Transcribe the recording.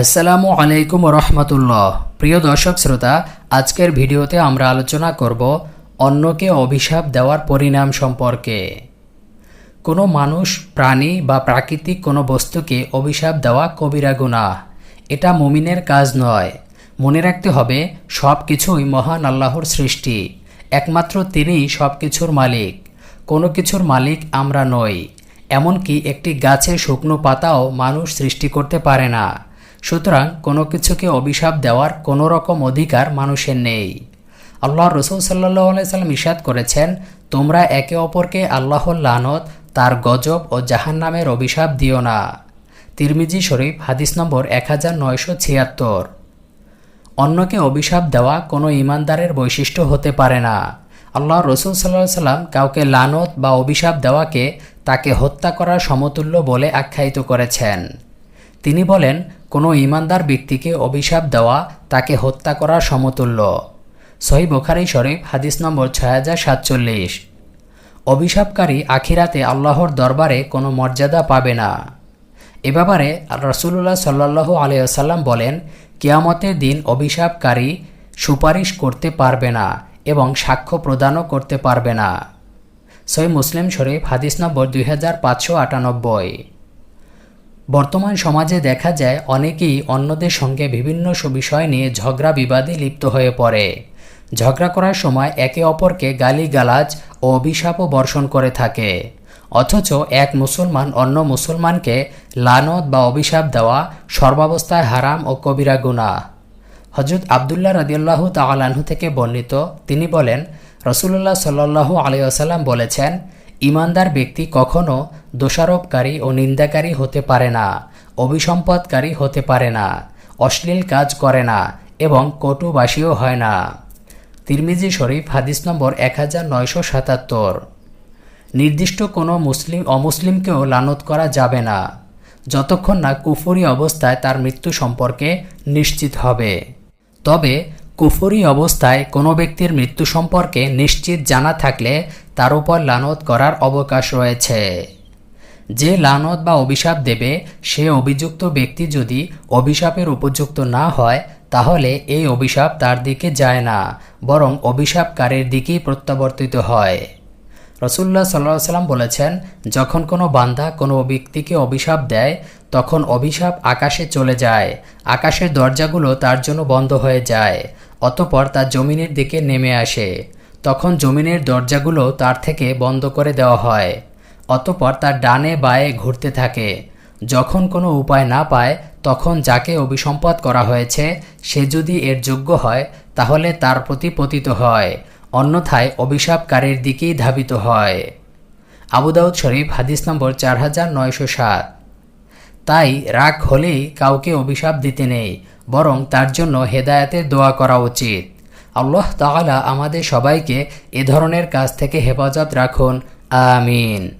আসসালামু আলাইকুম রহমতুল্লাহ প্রিয় দর্শক শ্রোতা, আজকের ভিডিওতে আমরা আলোচনা করব অন্যকে অভিশাপ দেওয়ার পরিণাম সম্পর্কে। কোনো মানুষ, প্রাণী বা প্রাকৃতিক কোনো বস্তুকে অভিশাপ দেওয়া কবিরা গুনাহ। এটা মুমিনের কাজ নয়। মনে রাখতে হবে সব কিছুই মহান আল্লাহর সৃষ্টি। একমাত্র তিনিই সব কিছুর মালিক। কোনো কিছুর মালিক আমরা নই। এমনকি একটি গাছের শুকনো পাতাও মানুষ সৃষ্টি করতে পারে না। সুতরাং কোনো কিছুকে অভিশাপ দেওয়ার কোনো রকম অধিকার মানুষের নেই। আল্লাহ রসুল সাল্লাহ সাল্লাম ইশাদ করেছেন, তোমরা একে অপরকে আল্লাহর লানত, তার গজব ও জাহান নামের অভিশাপ দিও না। তিরমিজি শরীফ, হাদিস নম্বর এক হাজার নয়শো ছিয়াত্তর। অন্যকে অভিশাপ দেওয়া কোনো ইমানদারের বৈশিষ্ট্য হতে পারে না। আল্লাহ রসুল সাল্লাহ সাল্লাম কাউকে লানত বা অভিশাপ দেওয়াকে তাকে হত্যা করার সমতুল্য বলে আখ্যায়িত করেছেন। তিনি বলেন কোনো ইমানদার ব্যক্তিকে অভিশাপ দেওয়া, তাকে হত্যা করার সমতুল্য। সহি বোখারি শরীফ, হাদিস নম্বর ছয় হাজার সাতচল্লিশ। অভিশাপকারী আখিরাতে আল্লাহর দরবারে কোনো মর্যাদা পাবে না। এ ব্যাপারে রসুল্লাহ সাল্লাহ আলিয়াল্লাম বলেন, কেয়ামতের দিন অভিশাপকারী সুপারিশ করতে পারবে না এবং সাক্ষ্য প্রদানও করতে পারবে না। সই মুসলিম শরীফ, হাদিস নম্বর দুই হাজার পাঁচশো আটানব্বই। বর্তমান সমাজে দেখা যায় অনেকেই অন্যদের সঙ্গে বিভিন্ন বিষয় নিয়ে ঝগড়া বিবাদে লিপ্ত হয়ে পড়ে। ঝগড়া করার সময় একে অপরকে গালিগালাজ ও অভিশাপও বর্ষণ করে থাকে। অথচ এক মুসলমান অন্য মুসলমানকে লানত বা অভিশাপ দেওয়া সর্বাবস্থায় হারাম ও কবিরা গুনাহ। হজরত আবদুল্লাহ রদিয়াল্লাহু তালাহু থেকে বর্ণিত, তিনি বলেন রসুল্লাহ সাল্লাহু আলিয়াসাল্লাম বলেছেন ইমানদার ব্যক্তি কখনো দোষারোপকারী ও নিন্দাকারী হতে পারে না, অভিসম্পদকারী হতে পারে না, অশ্লীল কাজ করে না এবং কটুবাসীও হয় না। তিরমিজি শরীফ, হাদিস নম্বর এক হাজার নয়শো সাতাত্তর। নির্দিষ্ট কোনো মুসলিম, অমুসলিমকেও লানত করা যাবে না, যতক্ষণ না কুফুরি অবস্থায় তার মৃত্যু সম্পর্কে নিশ্চিত হবে। তবে কুফরি অবস্থায় কোনো ব্যক্তির মৃত্যু সম্পর্কে নিশ্চিত জানা থাকলে তার উপর লানত করার অবকাশ রয়েছে। যে লানত বা অভিশাপ দেবে, সে অভিযুক্ত ব্যক্তি যদি অভিশাপের উপযুক্ত না হয়, তাহলে এই অভিশাপ তার দিকে যায় না, বরং অভিশাপকারের দিকেই প্রত্যাবর্তিত হয়। রসুল্লাহ সাল্লাহ সাল্লাম বলেছেন, যখন কোনো বান্দা কোনো ব্যক্তিকে অভিশাপ দেয়, তখন অভিশাপ আকাশে চলে যায়, আকাশের দরজাগুলো তার জন্য বন্ধ হয়ে যায়। অতপর তার জমিনের দিকে নেমে আসে। তখন জমিনের দরজাগুলো তার থেকে বন্ধ করে দেওয়া হয়। অতপর তার ডানে বায়ে ঘুরতে থাকে। যখন কোনো উপায় না পায়, তখন যাকে অভিসম্পদ করা হয়েছে, সে যদি এর যোগ্য হয়, তাহলে তার প্রতি পতিত হয়, অন্যথায় অভিশাপকারীর দিকেই ধাবিত হয়। আবুদাউদ শরীফ, হাদিস নম্বর চার হাজার নয়শো সাত। তাই রাগ হলেই কাউকে অভিশাপ দিতে নেই বরং তার জন্য হেদায়াতের দোয়া করা উচিত। আল্লাহ তাআলা আমাদের সবাইকে এ ধরনের কাজ থেকে হেফাজত রাখুন। আমিন।